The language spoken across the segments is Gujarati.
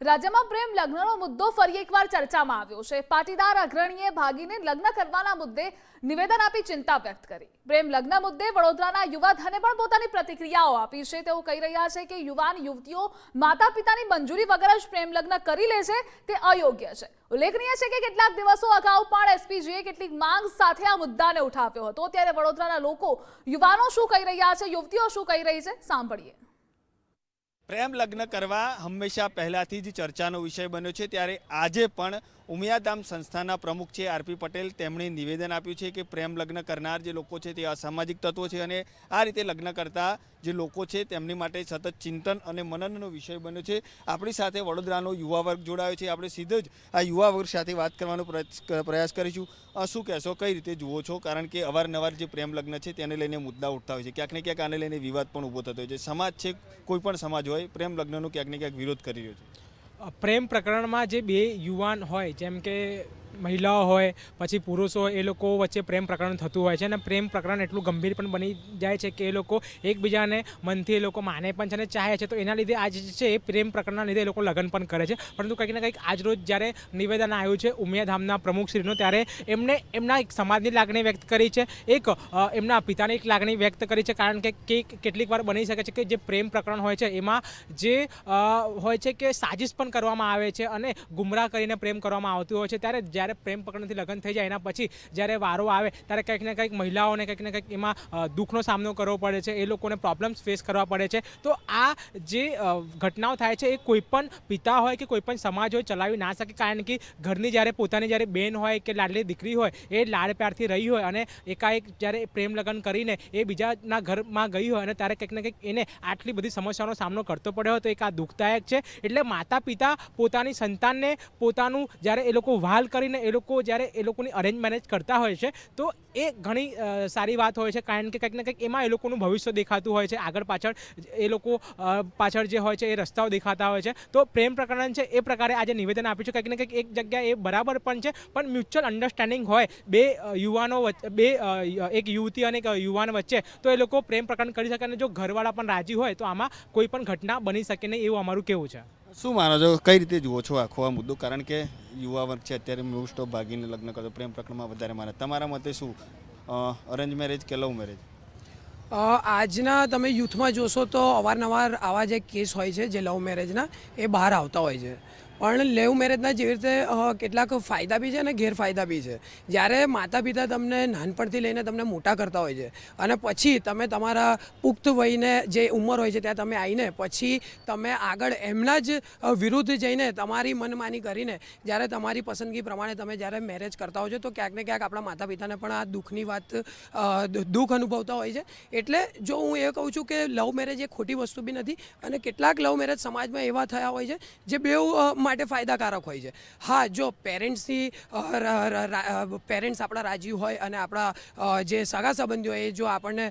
રાજ્યમાં પ્રેમ લગ્નનો મુદ્દો ફરી એકવાર ચર્ચામાં આવ્યો છે. પાટીદાર અગ્રણીએ ભાગીને લગ્ન કરવાના મુદ્દે નિવેદન આપી ચિંતા વ્યક્ત કરી. પ્રેમ લગ્ન મુદ્દે વડોદરાના યુવાધને પણ પોતાની પ્રતિક્રિયાઓ આપી છે. તેઓ કહી રહ્યા છે કે યુવાન યુવતીઓ માતા પિતાની મંજૂરી વગર જ પ્રેમ લગ્ન કરી લે છે. તે અયોગ્ય છે. ઉલ્લેખનીય છે કે કેટલાક દિવસો અગાઉ પણ એસપીજીએ કેટલીક માંગ સાથે આ મુદ્દાને ઉઠાવ્યો હતો. ત્યારે વડોદરાના લોકો યુવાનો શું કહી રહ્યા છે? યુવતીઓ શું કહી રહી છે? સાંભળીએ. પ્રેમ લગ્ન કરવા હંમેશા પહેલાંથી જ ચર્ચાનો વિષય બન્યો છે. ત્યારે આજે પણ ઉમિયાધામ સંસ્થાના પ્રમુખ છે આરપી પટેલ. તેમણે નિવેદન આપ્યું છે કે પ્રેમ લગ્ન કરનાર જે લોકો છે તે અસામાજિક તત્વો છે અને આ રીતે લગ્ન કરતા જે લોકો છે તેમની માટે સતત ચિંતન અને મનનનો વિષય બન્યો છે. આપણી સાથે વડોદરાનો યુવા વર્ગ જોડાયો છે. આપણે સીધો જ આ યુવા વર્ગ સાથે વાત કરવાનો પ્રયાસ- કરીશું. શું કહેશો? કઈ રીતે જુઓ છો? કારણ કે અવારનવાર જે પ્રેમ લગ્ન છે તેને લઈને મુદ્દા ઉઠતા હોય છે. ક્યાંક ને ક્યાંક આને લઈને વિવાદ પણ ઊભો થતો હોય છે. સમાજ છે, કોઈ પણ સમાજ હોય, પ્રેમ લગ્નનો ક્યાંક ને ક્યાંક વિરોધ કરી રહ્યો છે. પ્રેમ પ્રકરણમાં જે બે યુવાન હોય જેમ કે મહિલાઓ હોય, પછી પુરુષો એ લોકો વચ્ચે પ્રેમ પ્રકરણ થતું હોય છે અને પ્રેમ પ્રકરણ એટલું ગંભીર પણ બની જાય છે કે એ લોકો એકબીજાને મનથી એ લોકો માને પણ છે અને ચાહે છે. તો એના લીધે આજ છે એ પ્રેમ પ્રકરણના લીધે એ લોકો લગ્ન પણ કરે છે. પરંતુ કંઈક ને કંઈક આજ રોજ જ્યારે નિવેદન આવ્યું છે ઉમિયાધામના પ્રમુખશ્રીનું ત્યારે એમને એમના એક સમાજની લાગણી વ્યક્ત કરી છે. એક એમના પિતાની એક લાગણી વ્યક્ત કરી છે કારણ કે કેટલીક વાર બની શકે છે કે જે પ્રેમ પ્રકરણ હોય છે એમાં જે હોય છે કે સાજિશ પણ કરવામાં આવે છે અને ગુમરાહ કરીને પ્રેમ કરવામાં આવતું હોય છે. ત્યારે જ્યારે પ્રેમ પ્રકરણથી લગ્ન થઈ જાય એના પછી જ્યારે વારો આવે, ત્યારે કંઈક ને કંઈક મહિલાઓને કંઈક ને કંઈક એમાં દુઃખનો સામનો કરવો પડે છે, એ લોકોને પ્રોબ્લેમ્સ ફેસ કરવા પડે છે. તો આ જે ઘટનાઓ થાય છે એ કોઈપણ પિતા હોય કે કોઈપણ સમાજ હોય ચલાવી ના શકે, કારણ કે ઘરની જ્યારે પોતાની જ્યારે બેન હોય કે લાડલી દીકરી હોય, એ લાડ પ્યારથી રહી હોય અને એકાએક જ્યારે પ્રેમ લગ્ન કરીને એ બીજાના ઘરમાં ગઈ હોય અને ત્યારે કંઈક ને કંઈક એને આટલી બધી સમસ્યાઓનો સામનો કરતો પડ્યો હોય તો એક આ દુઃખદાયક છે. એટલે માતા પિતા પોતાની સંતાનને પોતાનું જ્યારે એ લોકો વાલ કરીને એ લોકો જ્યારે એ લોકોની અરેન્જ મેરેજ કરતા હોય છે, તો એ ઘણી સારી વાત હોય છે. કારણ કે કંઈક ને કંઈક એમાં એ લોકોનું ભવિષ્ય દેખાતું હોય છે. આગળ પાછળ એ લોકો પાછળ જે હોય છે એ રસ્તાઓ દેખાતા હોય છે. તો પ્રેમ પ્રકરણ છે એ પ્રકારે આજે નિવેદન આપ્યું છે. કંઈક ને કંઈક એક જગ્યાએ એ બરાબર પણ છે, પણ મ્યુચ્યુઅલ અન્ડરસ્ટેન્ડિંગ હોય. બે યુવાનો બે એક યુવતી અને એક યુવાન વચ્ચે, તો એ લોકો પ્રેમ પ્રકરણ કરી શકે અને જો ઘરવાળા પણ રાજી હોય, તો આમાં કોઈ પણ ઘટના બની શકે નહીં એવું અમારું કેવું છે. શું માનો છો? કઈ રીતે જુઓ છો આખો આ મુદ્દો? કારણ કે યુવા વર્ગ છે, અત્યારે મોસ્ટ ઓફ ભાગીને લગ્ન કરતો પ્રેમ પ્રકરણમાં વધારે માને તમારા મતે શું? અરેન્જ મેરેજ કે લવ મેરેજ આજના તમે યુથમાં જોશો તો અવારનવાર આવા જે કેસ હોય છે, જે લવ મેરેજના એ બહાર આવતા હોય છે. પણ લવ મેરેજના જેવી રીતે કેટલાક ફાયદા બી છે અને ગેરફાયદા બી છે. જ્યારે માતા પિતા તમને નાનપણથી લઈને તમને મોટા કરતા હોય છે અને પછી તમે તમારા પુખ્ત વયને જે ઉંમર હોય છે ત્યાં તમે આવીને પછી તમે આગળ એમના જ વિરુદ્ધ જઈને તમારી મનમાની કરીને જ્યારે તમારી પસંદગી પ્રમાણે તમે જ્યારે મેરેજ કરતા હો છો, તો ક્યાંક ને ક્યાંક આપણા માતા પિતાને પણ આ દુઃખની વાત દુઃખ અનુભવતા હોય છે. એટલે જો હું એ કહું છું કે લવ મેરેજ એ ખોટી વસ્તુ બી નથી અને કેટલાક લવ મેરેજ સમાજમાં એવા થયા હોય છે, જે બેઉ માટે ફાયદાકારક હોય છે. હા, જો પેરેન્ટ્સથી પેરેન્ટ્સ આપણા રાજી હોય અને આપણા જે સગા સંબંધીઓ એ જો આપણને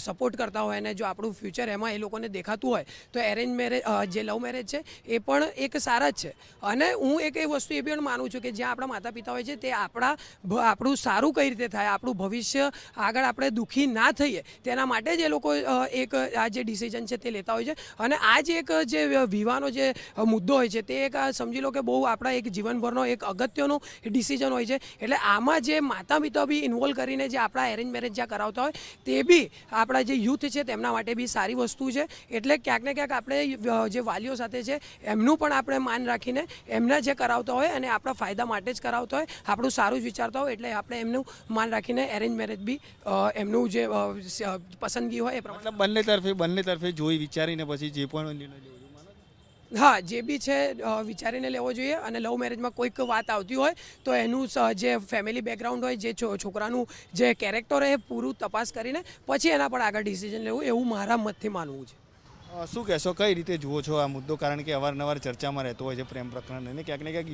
સપોર્ટ કરતા હોય અને જો આપણું ફ્યુચર એમાં એ લોકોને દેખાતું હોય, તો એરેન્જ મેરેજ જે લવ મેરેજ છે, એ પણ એક સારા જ છે. અને હું એક એ વસ્તુ એ પણ માનું છું કે જ્યાં આપણા માતા પિતા હોય છે, તે આપણા આપણું સારું કઈ રીતે થાય, આપણું ભવિષ્ય આગળ આપણે દુઃખી ના થઈએ, તેના માટે જ એ લોકો એક, આ જે ડિસિઝન છે તે લેતા હોય છે. અને આ જ એક જે વિવાહનો જે મુદ્દો હોય છે, તે એક સમજી લો કે બહુ આપણા એક જીવનભરનો એક અગત્યનો ડિસિઝન હોય છે. એટલે આમાં જે માતા પિતા બી ઇન્વોલ્વ કરીને જે આપણા એરેન્જ મેરેજ જ્યાં કરાવતા હોય, તે બી આપણા જે યુથ છે તેમના માટે બી સારી વસ્તુ છે. એટલે ક્યાંક ને ક્યાંક આપણે જે વાલીઓ સાથે છે, એમનું પણ આપણે માન રાખીને એમના જે કરાવતા હોય અને આપણા ફાયદા માટે જ કરાવતા હોય, આપણું સારું જ વિચારતા હોય, એટલે આપણે એમનું માન રાખીને એરેન્જ મેરેજ બી એમનું જે પસંદગી હોય એ પ્રમાણે. બંને તરફે બંને તરફે જોઈ વિચારીને પછી જે પણ નિર્ણય લેવો જોઈએ માનો છો? હા, જે બી છે વિચારીને લેવો જોઈએ અને લવ મેરેજમાં કોઈક વાત આવતી હોય તો એનું જે ફેમિલી બેકગ્રાઉન્ડ હોય, જે છોકરાનું જે કેરેક્ટર હોય એ પૂરું તપાસ કરીને પછી એના પર આગળ ડિસિઝન લેવું એવું મારા મતથી માનવું છે. શું કહેશો? કઈ રીતે જુઓ છો આ મુદ્દો? કારણ કે અવારનવાર ચર્ચામાં રહેતો હોય છે પ્રેમ પ્રકરણ અને ક્યાંક ને ક્યાંક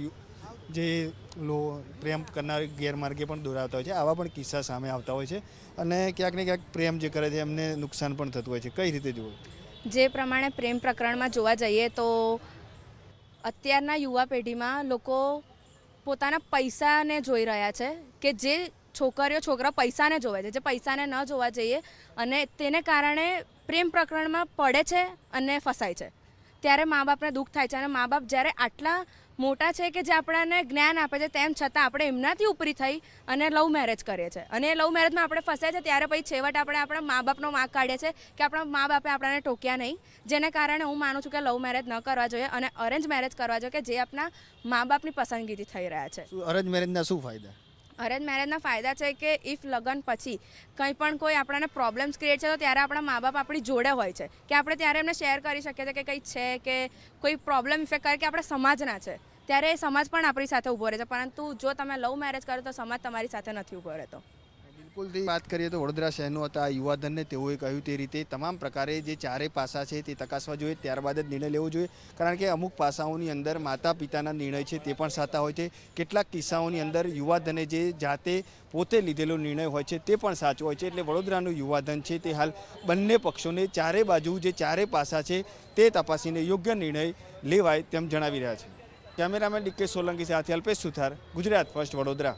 જે લો, પ્રેમ કરનાર ગેરમાર્ગે પણ દોરાવતા હોય છે, આવા પણ કિસ્સા સામે આવતા હોય છે અને ક્યાંક ને ક્યાંક પ્રેમ જે કરે છે એમને નુકસાન પણ થતું હોય છે. કઈ રીતે જુઓ? જે પ્રમાણે પ્રેમ પ્રકરણમાં જોવા જઈએ તો અત્યારના યુવા પેઢીમાં લોકો પોતાના પૈસાને જોઈ રહ્યા છે કે જે છોકરીઓ છોકરા પૈસાને જોવે છે, જે પૈસાને ન જોવા જઈએ અને તેને કારણે પ્રેમ પ્રકરણમાં પડે છે અને ફસાય છે. ત્યારે મા બાપને દુઃખ થાય છે અને મા બાપ જ્યારે આટલા મોટા છે કે જે આપણને જ્ઞાન આપે છે, તેમ છતાં આપણે એમનાથી ઉપરી થઈ અને લવ મેરેજ કરીએ છીએ. અને એ લવ મેરેજમાં આપણે ફસાય છે, ત્યારે પછી છેવટ આપણે આપણા મા બાપનો માગ કાઢીએ છીએ કે આપણા મા બાપે આપણને ટોક્યા નહીં. જેને કારણે હું માનું છું કે લવ મેરેજ ન કરવા જોઈએ અને અરેન્જ મેરેજ કરવા જોઈએ કે જે આપણા મા બાપની પસંદગીથી થઈ રહ્યા છે. અરેન્જ મેરેજના શું ફાયદા? અરેન્જ મેરેજના ફાયદા છે કે ઇફ લગ્ન પછી કંઈ પણ કોઈ આપણને પ્રોબ્લેમ્સ ક્રિએટ છે તો ત્યારે આપણા મા બાપ આપણી જોડે હોય છે. કે આપણે ત્યારે એમને શેર કરી શકીએ છીએ કે કંઈ છે કે કોઈ પ્રોબ્લેમ ઇફેક્ટ કરે કે આપણે સમાજના છે. ત્યારે એ સમાજ પણ આપણી સાથે ઊભો રહે છે. પરંતુ જો તમે લવ મેરેજ કરો તો સમાજ તમારી સાથે નથી ઊભો રહેતો. બિલકુલથી વાત કરીએ તો વડોદરા શહેરનો હતા યુવાધનને તેઓએ કહ્યું તે રીતે તમામ પ્રકારે જે ચારે પાસા છે તે તપાસવા જોઈએ, ત્યારબાદ જ નિર્ણય લેવો જોઈએ. કારણ કે અમુક પાસાઓની અંદર માતા પિતાના નિર્ણય છે તે પણ સાચા હોય છે. કેટલાક કિસ્સાઓની અંદર યુવાધને જે જાતે પોતે લીધેલો નિર્ણય હોય છે તે પણ સાચો હોય છે. એટલે વડોદરાનું યુવાધન છે તે હાલ બંને પક્ષોને ચારે બાજુ જે ચારે પાસા છે તે તપાસીને યોગ્ય નિર્ણય લેવાય તેમ જણાવી રહ્યા છે. કેમેરામેન ડીકે સોલંકી સાથે અલ્પેશ સુથાર, ગુજરાત ફર્સ્ટ વડોદરા.